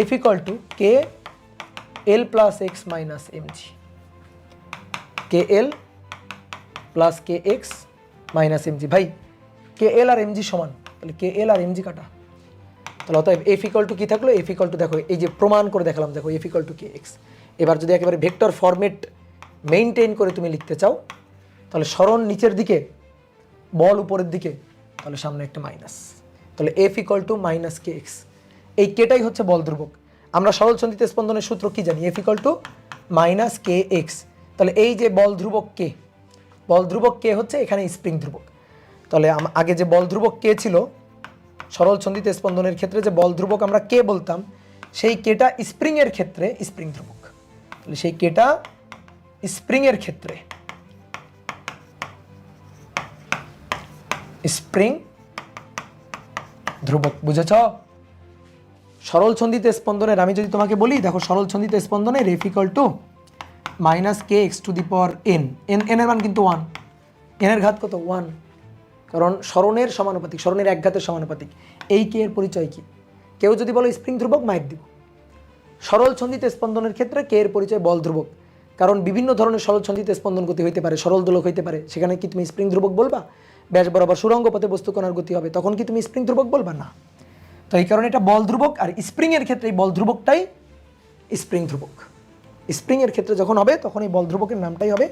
F equal to K L plus X minus M G K L plus K X minus M G ভাই K এল আর M G সমান। তাহলে কে এল আর M G কাটা। তাহলে অতএব F equal two কী থাকল? F equal two দেখো, এই যে প্রমাণ করে দেখালাম, দেখো F equal to K X এবার যদি একেবারে ভেক্টর ফরম্যাট মেনটেন করে তুমি লিখতে চাও, তাহলে স্মরণ নিচের দিকে, বল উপরের দিকে, তাহলে সামনে একটা মাইনাস। তাহলে F equal to minus K X এই কেটাই হচ্ছে বল ধ্রুবক। আমরা সরল সন্ধিতে স্পন্দনের সূত্র কি জানি? F equal to minus K X তাহলে এই যে বল ধ্রুবক কে বল ধ্রুবক কে হচ্ছে এখানে স্প্রিং ধ্রুবক। তাহলে আগে যে বল ধ্রুবক কে ছিল, সরল সন্ধিতে স্পন্দনের ক্ষেত্রে যে বল ধ্রুবক আমরা কে বলতাম, সেই কেটা স্প্রিং এর ক্ষেত্রে স্প্রিং ধ্রুবক। তাহলে সেই কেটা স্প্রিং এর ক্ষেত্রে স্প্রিং ধ্রুবক। বুঝেছ? সরল ছন্দিতে স্পন্দনের আমি যদি তোমাকে বলি, দেখো, সরল ছন্দিতে স্পন্দনে F equal to minus K X to the power N. N N এর মান কিন্তু ওয়ান। এন এর ঘাত কত? ওয়ান। কারণ স্মরণের সমানুপাতিক, স্মরণের এক ঘাতের সমানুপাতিক। এই কে এর পরিচয় কি? কেউ যদি বলো স্প্রিং ধ্রুবক, মাইক দিব। সরল ছন্দিতে স্পন্দনের ক্ষেত্রে কে এর পরিচয়? বল ধ্রুবক। কারণ বিভিন্ন ধরনের সরল ছন্দিতে স্পন্দন গতি হইতে পারে, সরল দোলক হইতে পারে। সেখানে কি তুমি স্প্রিং ধ্রুবক বলবা? ব্যাস বরাবর সুরঙ্গ পথে বস্তু কণার গতি হবে। তখন কি তুমি স্প্রিং ধ্রুবক বলবা? না। তো এই কারণে এটা বল ধ্রুবক আর স্প্রিং এর ক্ষেত্রে এই বল ধ্রুবকটাই স্প্রিং ধ্রুবক। স্প্রিং এর ক্ষেত্রে যখন হবে, তখন এই বল ধ্রুবকের নামটাই হবে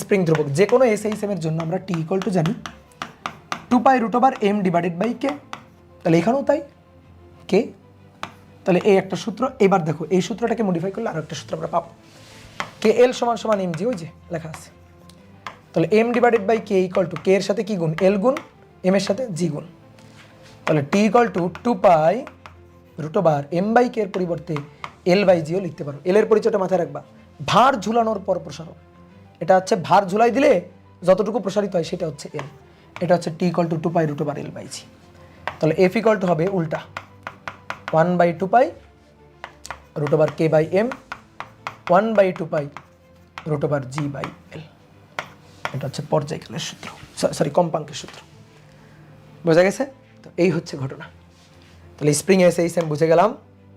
স্প্রিং ধ্রুবক। যে কোনো এস এইচ এম এর জন্য আমরা টি ইকুয়াল টু জানি। Two pi root over M divided by K তাহলে এখানেও তাই। কে তাহলে এই একটা সূত্র, এবার দেখো, এই সূত্রটাকে মডিফাই করলে আরও একটা সূত্র আমরা পাবো। কে এল সমান সমান এম জি ওই যে লেখা আছে। তাহলে M divided by K equal to K এর সাথে কি গুণ? এল গুণ এম এর সাথে জি গুণ। তাহলে T equal to two pi root over M by K এর পরিবর্তে এল বাই জিও লিখতে পারো। এল এর পরিচয়টা মাথায় রাখবা। ভার ঝুলানোর পর প্রসারণ। এটা হচ্ছে ভার ঝুলাই দিলে যতটুকু প্রসারিত হয় সেটা হচ্ছে এল এটা হচ্ছে T equal to two pi root over L by G তাহলে এফ ইকুয়াল টু হবে উল্টা। One by two pi root over K by M one by two pi root over G by L এটা হচ্ছে পর্যায়কালের সূত্র। Sorry কম্পাঙ্কের সূত্র। বোঝা গেছে? তো এই হচ্ছে ঘটনা। তাহলে স্প্রিং এসে এই সেম বুঝে গেলাম।